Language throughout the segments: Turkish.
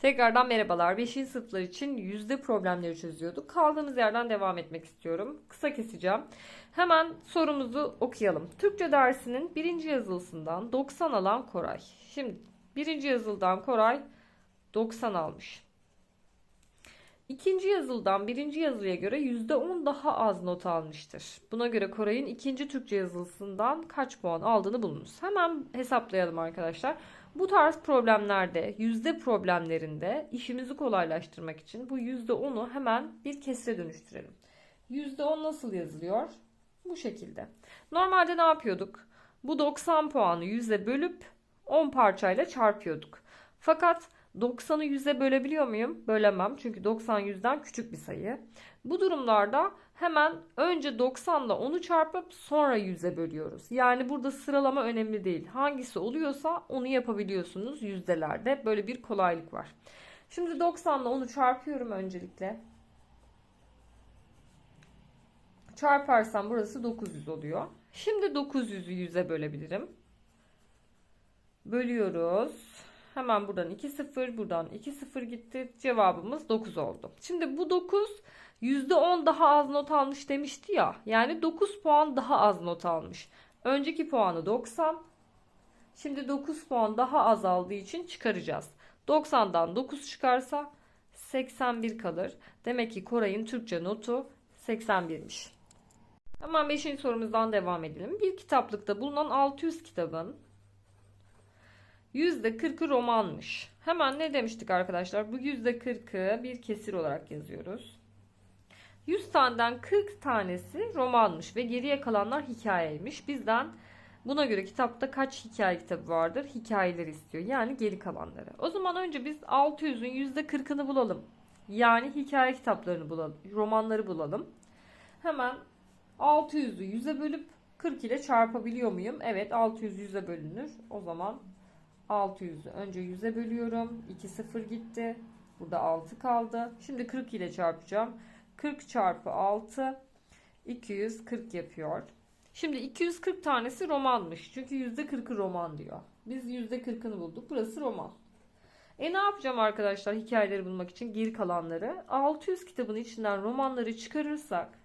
Tekrardan merhabalar. 5. sınıflar için yüzde problemleri çözüyorduk. Kaldığımız yerden devam etmek istiyorum. Kısa keseceğim. Hemen sorumuzu okuyalım. Türkçe dersinin birinci yazılısından 90 alan Koray. Şimdi birinci yazıldan Koray 90 almış. İkinci yazıldan birinci yazılıya göre %10 daha az not almıştır. Buna göre Koray'ın ikinci Türkçe yazılısından kaç puan aldığını bulunuz. Hemen hesaplayalım arkadaşlar. Bu tarz problemlerde, yüzde problemlerinde işimizi kolaylaştırmak için bu yüzde onu hemen bir kesre dönüştürelim. Yüzde on nasıl yazılıyor? Bu şekilde. Normalde ne yapıyorduk? Bu 90 puanı yüze bölüp 10 parçayla çarpıyorduk. Fakat 90'ı 100'e bölebiliyor muyum? Bölemem çünkü 90 100'den küçük bir sayı. Bu durumlarda hemen önce 90 ile 10'u çarpıp sonra 100'e bölüyoruz. Yani burada sıralama önemli değil. Hangisi oluyorsa onu yapabiliyorsunuz yüzdelerde. Böyle bir kolaylık var. Şimdi 90 ile 10'u çarpıyorum öncelikle. Çarparsam burası 900 oluyor. Şimdi 900'ü 100'e bölebilirim. Bölüyoruz. Hemen buradan 2 0, buradan 2 0 gitti. Cevabımız 9 oldu. Şimdi bu 9 %10 daha az not almış demişti ya. Yani 9 puan daha az not almış. Önceki puanı 90. Şimdi 9 puan daha az aldığı için çıkaracağız. 90'dan 9 çıkarsa 81 kalır. Demek ki Koray'ın Türkçe notu 81'miş. Hemen 5. sorumuzdan devam edelim. Bir kitaplıkta bulunan 600 kitabın %40'ı romanmış. Hemen ne demiştik arkadaşlar? Bu %40'ı bir kesir olarak yazıyoruz. 100 taneden 40 tanesi romanmış ve geriye kalanlar hikayeymiş. Bizden buna göre kitapta kaç hikaye kitabı vardır? Hikayeleri istiyor. Yani geri kalanları. O zaman önce biz 600'ün %40'ını bulalım. Yani hikaye kitaplarını bulalım. Romanları bulalım. Hemen 600'ü 100'e bölüp 40 ile çarpabiliyor muyum? Evet 600 100'e bölünür. O zaman 600'ü önce 100'e bölüyorum. 2 0 gitti. Burada 6 kaldı. Şimdi 40 ile çarpacağım. 40 çarpı 6 240 yapıyor. Şimdi 240 tanesi romanmış. Çünkü %40'ı roman diyor. Biz %40'ını bulduk. Burası roman. E ne yapacağım arkadaşlar hikayeleri bulmak için geri kalanları? 600 kitabın içinden romanları çıkarırsak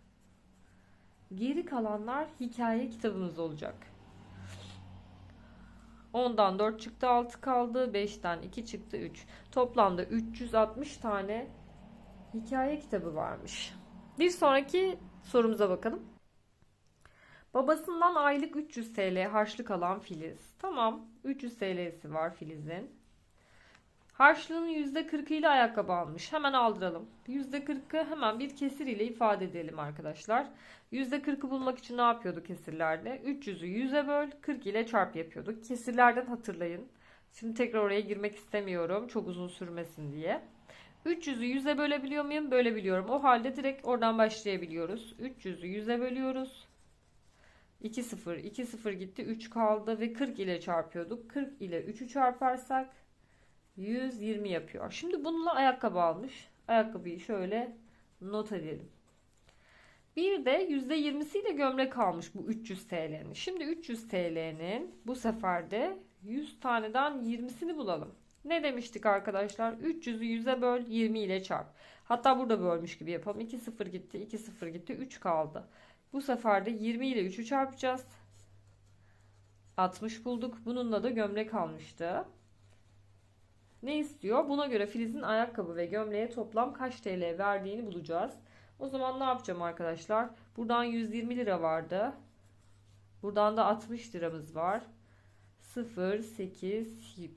geri kalanlar hikaye kitabımız olacak. 10'dan 4 çıktı 6 kaldı. 5'ten 2 çıktı 3. Toplamda 360 tane hikaye kitabı varmış. Bir sonraki sorumuza bakalım. Babasından aylık 300 TL harçlık alan Filiz. Tamam 300 TL'si var Filiz'in. Harçlığın %40 ile ayakkabı almış. Hemen aldıralım. %40'ı hemen bir kesir ile ifade edelim arkadaşlar. %40'ı bulmak için ne yapıyordu kesirlerde? 300'ü 100'e böl 40 ile çarp yapıyorduk. Kesirlerden hatırlayın. Şimdi tekrar oraya girmek istemiyorum. Çok uzun sürmesin diye. 300'ü 100'e bölebiliyor muyum? Bölebiliyorum. O halde direkt oradan başlayabiliyoruz. 300'ü 100'e bölüyoruz. 2 0 2 0 gitti 3 kaldı ve 40 ile çarpıyorduk. 40 ile 3'ü çarparsak 120 yapıyor. Şimdi bununla ayakkabı almış. Ayakkabıyı şöyle not edelim. Bir de %20'siyle gömlek almış bu 300 TL'nin. Şimdi 300 TL'nin bu sefer de 100 taneden 20'sini bulalım. Ne demiştik arkadaşlar? 300'ü 100'e böl 20 ile çarp. Hatta burada bölmüş gibi yapalım. 2 0 gitti, 2 0 gitti, 3 kaldı. Bu sefer de 20 ile 3'ü çarpacağız. 60 bulduk. Bununla da gömlek almıştı. Ne istiyor? Buna göre Filiz'in ayakkabı ve gömleğe toplam kaç TL verdiğini bulacağız. O zaman ne yapacağım arkadaşlar? Buradan 120 lira vardı. Buradan da 60 liramız var. 0, 8,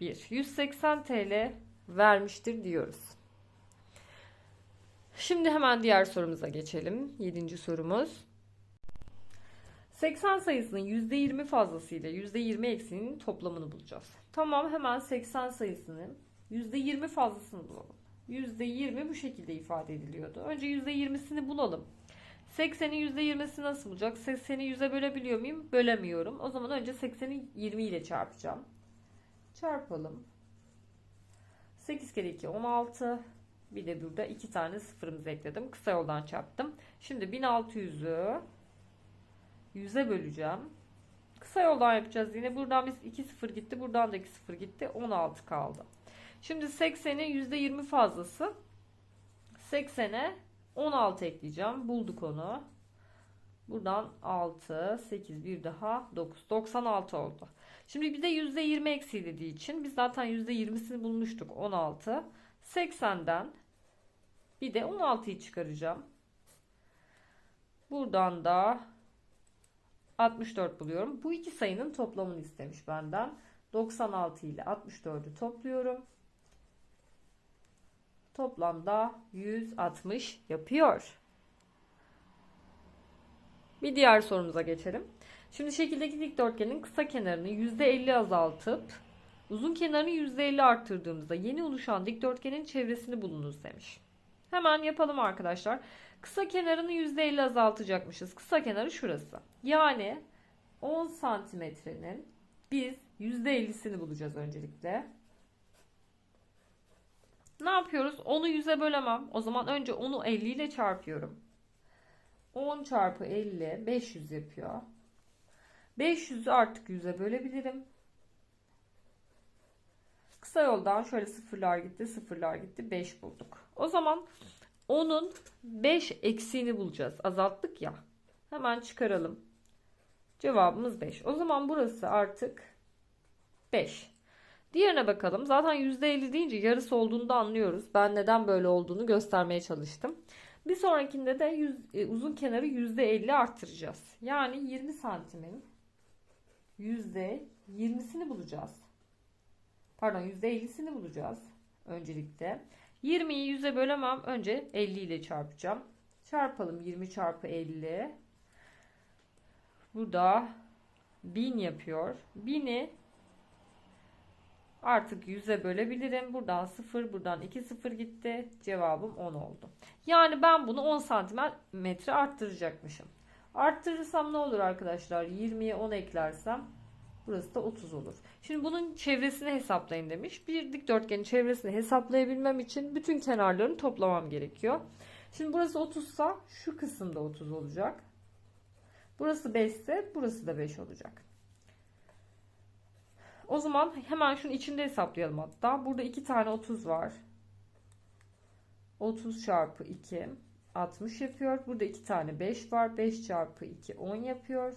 1. 180 TL vermiştir diyoruz. Şimdi hemen diğer sorumuza geçelim. 7. sorumuz. 80 sayısının %20 fazlasıyla %20 eksiğinin toplamını bulacağız. Tamam hemen 80 sayısının %20 fazlasını bulalım. %20 bu şekilde ifade ediliyordu. Önce %20'sini bulalım. 80'in %20'si nasıl bulacak? 80'i 100'e bölebiliyor muyum? Bölemiyorum. O zaman önce 80'i 20 ile çarpacağım. Çarpalım. 8 kere 2 16. Bir de burada 2 tane sıfırımızı ekledim. Kısa yoldan çarptım. Şimdi 1600'ü 100'e böleceğim. Kısa yoldan yapacağız yine. Buradan biz 2 0 gitti. Buradan da 2 0 gitti. 16 kaldı. Şimdi 80'in %20 fazlası. 80'e 16 ekleyeceğim. Bulduk onu. Buradan 6, 8, bir daha 9. 96 oldu. Şimdi bir de %20 eksildiği için biz zaten %20'sini bulmuştuk. 16. 80'den bir de 16'yı çıkaracağım. Buradan da 64 buluyorum. Bu iki sayının toplamını istemiş benden. 96 ile 64'ü topluyorum. Toplamda 160 yapıyor. Bir diğer sorumuza geçelim. Şimdi şekildeki dikdörtgenin kısa kenarını %50 azaltıp uzun kenarını %50 arttırdığımızda yeni oluşan dikdörtgenin çevresini bulunuz demiş. Hemen yapalım arkadaşlar. Kısa kenarını %50 azaltacakmışız. Kısa kenarı şurası. Yani 10 santimetrenin biz %50'sini bulacağız öncelikle. Ne yapıyoruz? 10'u 100'e bölemem. O zaman önce 10'u 50 ile çarpıyorum. 10 çarpı 50 500 yapıyor. 500'ü artık 100'e bölebilirim. Kısa yoldan şöyle sıfırlar gitti, sıfırlar gitti, 5 bulduk. O zaman 10'un 5 eksiğini bulacağız. Azalttık ya. Hemen çıkaralım. Cevabımız 5. O zaman burası artık 5. Diğerine bakalım. Zaten %50 deyince yarısı olduğunu da anlıyoruz. Ben neden böyle olduğunu göstermeye çalıştım. Bir sonrakinde de yüz, e, uzun kenarı %50 arttıracağız. Yani 20 santimin %20'sini bulacağız. Pardon %50'sini bulacağız öncelikle. 20'yi 100'e bölemem. Önce 50 ile çarpacağım. Çarpalım 20 çarpı 50. Bu da 1000 yapıyor. 1000'i artık 100'e bölebilirim. Buradan 0, buradan 2 0 gitti. Cevabım 10 oldu. Yani ben bunu 10 santimetre arttıracakmışım. Arttırırsam ne olur arkadaşlar? 20'ye 10 eklersem burası da 30 olur. Şimdi bunun çevresini hesaplayın demiş. Bir dikdörtgenin çevresini hesaplayabilmem için bütün kenarlarını toplamam gerekiyor. Şimdi burası 30 sa şu kısımda 30 olacak. Burası 5 ise burası da 5 olacak. O zaman hemen şunun içinde hesaplayalım hatta. Burada 2 tane 30 var. 30 çarpı 2 60 yapıyor. Burada 2 tane 5 var. 5 çarpı 2 10 yapıyor.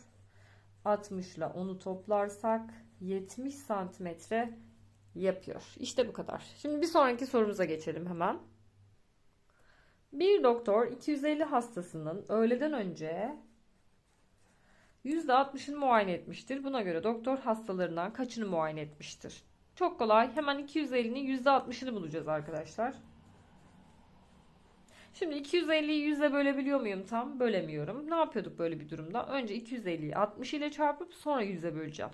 60 ile 10'u toplarsak 70 santimetre yapıyor. İşte bu kadar. Şimdi bir sonraki sorumuza geçelim hemen. Bir doktor 250 hastasının öğleden önce %60'ını muayene etmiştir. Buna göre doktor hastalarından kaçını muayene etmiştir? Çok kolay. Hemen 250'nin %60'ını bulacağız arkadaşlar. Şimdi 250'yi 100'e bölebiliyor muyum tam? Bölemiyorum. Ne yapıyorduk böyle bir durumda? Önce 250'yi 60 ile çarpıp sonra 100'e böleceğim.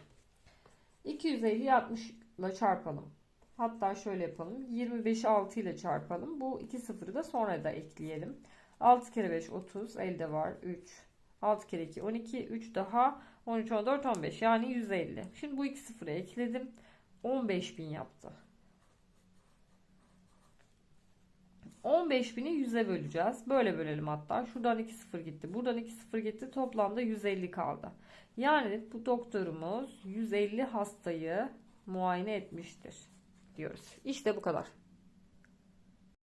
250'yi 60 ile çarpalım. Hatta şöyle yapalım. 25'i 6 ile çarpalım. Bu iki sıfırı da sonra da ekleyelim. 6 kere 5 30. Elde var 3. 6 kere 2 12. 3 daha 13 14 15. Yani 150. Şimdi bu iki sıfırı ekledim. 15.000 yaptı. 15.000'i 100'e böleceğiz. Böyle bölelim hatta. Şuradan 2 sıfır gitti. Buradan 2 sıfır gitti. Toplamda 150 kaldı. Yani bu doktorumuz 150 hastayı muayene etmiştir diyoruz. İşte bu kadar.